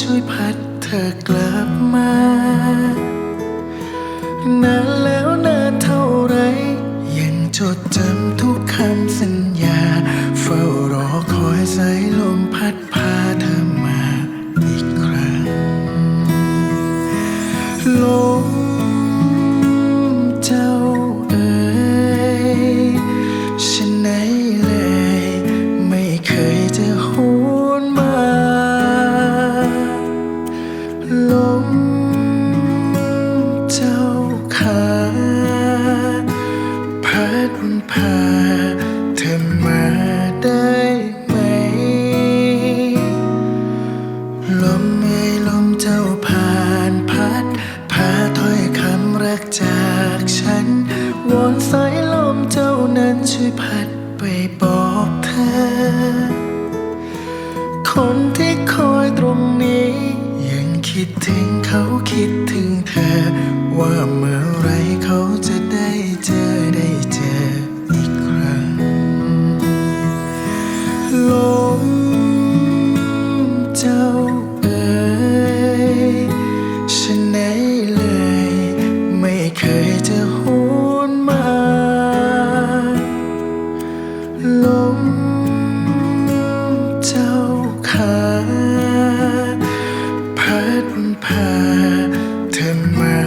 ช่วยพัดเธอกลับมา เธอมาได้ไหม ลมเอ่ยลมเจ้าผ่านพัด พาถ้อยคำรักจากฉัน วอนสายลมเจ้านั้นช่วยพัดไปบอกเธอ คนที่คอยตรงนี้ ยังคิดถึงเขาคิดถึงเธอว่ามื่อ เจ้าเอ๋ยฉันไหนเลย ไม่เคยจะหวนมา ลมเจ้าขาพัดพาเธอมา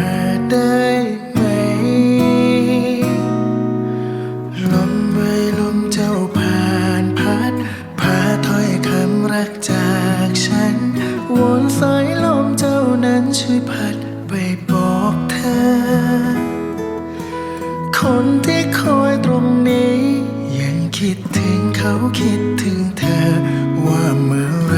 ได้ไหม ลมใบลมเจ้าผ่านพัดพาถ้อยคำรักจาก คนที่คอยตรงนี้ ยังคิดถึงเขาคิดถึงเธอว่าเมื่อไร